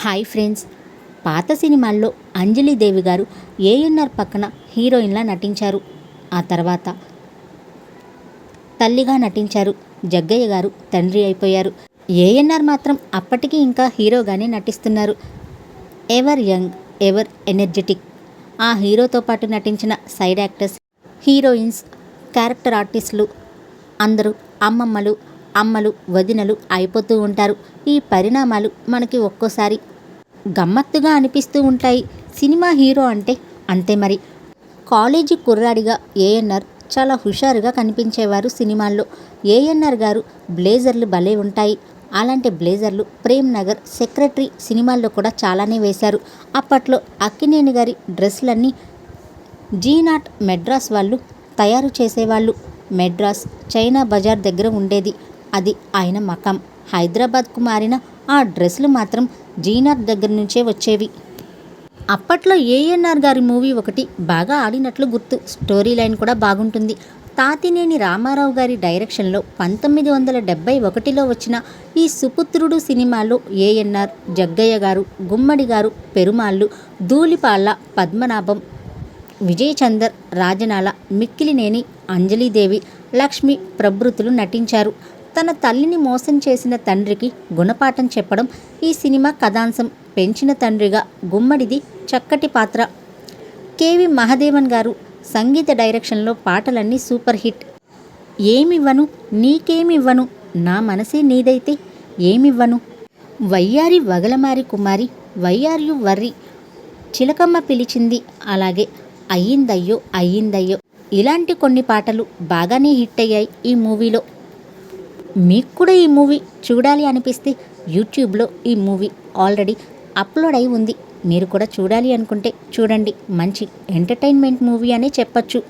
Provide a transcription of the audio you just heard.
Hi friends. పాత సినిమాల్లో అంజలిదేవి గారు ఏఎన్ఆర్ పక్కన హీరోయిన్లా నటించారు. ఆ తర్వాత తల్లిగా నటించారు. జగ్గయ్య గారు తండ్రి అయిపోయారు. ఏఎన్ఆర్ మాత్రం అప్పటికి ఇంకా హీరోగానే నటిస్తున్నారు. Ever young ever energetic. ఆ హీరోతో పాటు నటించిన సైడ్ యాక్టర్స్ హీరోయిన్స్ క్యారెక్టర్ ఆర్టిస్టులు అందరూ అమ్మమ్మలు అమ్మలు వదినలు అయిపోతూ ఉంటారు. ఈ పరిణామాలు మనకి ఒక్కోసారి గమ్మత్తుగా అనిపిస్తూ ఉంటాయి. సినిమా హీరో అంటే అంతే మరి. కాలేజీ కుర్రాడిగా ఏఎన్ఆర్ చాలా హుషారుగా కనిపించేవారు సినిమాల్లో. ఏఎన్ఆర్ గారు బ్లేజర్లు భలే ఉంటాయి. అలాంటి బ్లేజర్లు ప్రేమ్ నగర్ సెక్రటరీ సినిమాల్లో కూడా చాలానే వేశారు. అప్పట్లో అక్కినేని గారి డ్రెస్లన్నీ జీనాట్ మెడ్రాస్ వాళ్ళు తయారు చేసేవాళ్ళు. మెడ్రాస్ చైనా బజార్ దగ్గర ఉండేది. అది ఆయన మకం. హైదరాబాద్కు మారిన ఆ డ్రెస్సులు మాత్రం జీనార్ దగ్గర నుంచే వచ్చేవి. అప్పట్లో ఏఎన్ఆర్ గారి మూవీ ఒకటి బాగా ఆడినట్లు గుర్తు. స్టోరీ లైన్ కూడా బాగుంటుంది. తాతినేని రామారావు గారి డైరెక్షన్లో పంతొమ్మిది వందల డెబ్బై ఒకటిలో వచ్చిన ఈ సుపుత్రుడు సినిమాలో ఏఎన్ఆర్ జగ్గయ్య గారు గుమ్మడి గారు పెరుమాళ్ళు ధూళిపాళ్ళ పద్మనాభం విజయచందర్ రాజనాల మిక్కిలినేని అంజలీదేవి లక్ష్మి ప్రభృతులు నటించారు. తన తల్లిని మోసం చేసిన తండ్రికి గుణపాఠం చెప్పడం ఈ సినిమా కథాంశం పెంచిన తండ్రిగా గుమ్మడిది చక్కటి పాత్ర. కేవి మహదేవన్ గారు సంగీత డైరెక్షన్లో పాటలన్నీ సూపర్ హిట్. ఏమివ్వను నీకేమివ్వను నా మనసే నీదైతే ఏమివ్వను? వయ్యారి వగలమారి కుమారి వయ్యారియు వర్రి చిలకమ్మ పిలిచింది అలాగే అయ్యిందయ్యో అయ్యిందయ్యో. ఇలాంటి కొన్ని పాటలు బాగానే హిట్ అయ్యాయి ఈ మూవీలో. మీకు కూడా ఈ మూవీ చూడాలి అనిపిస్తే యూట్యూబ్లో ఈ మూవీ ఆల్రెడీ అప్లోడ్ అయి ఉంది. మీరు కూడా చూడాలి అనుకుంటే చూడండి. మంచి ఎంటర్టైన్మెంట్ మూవీ అనే చెప్పచ్చు.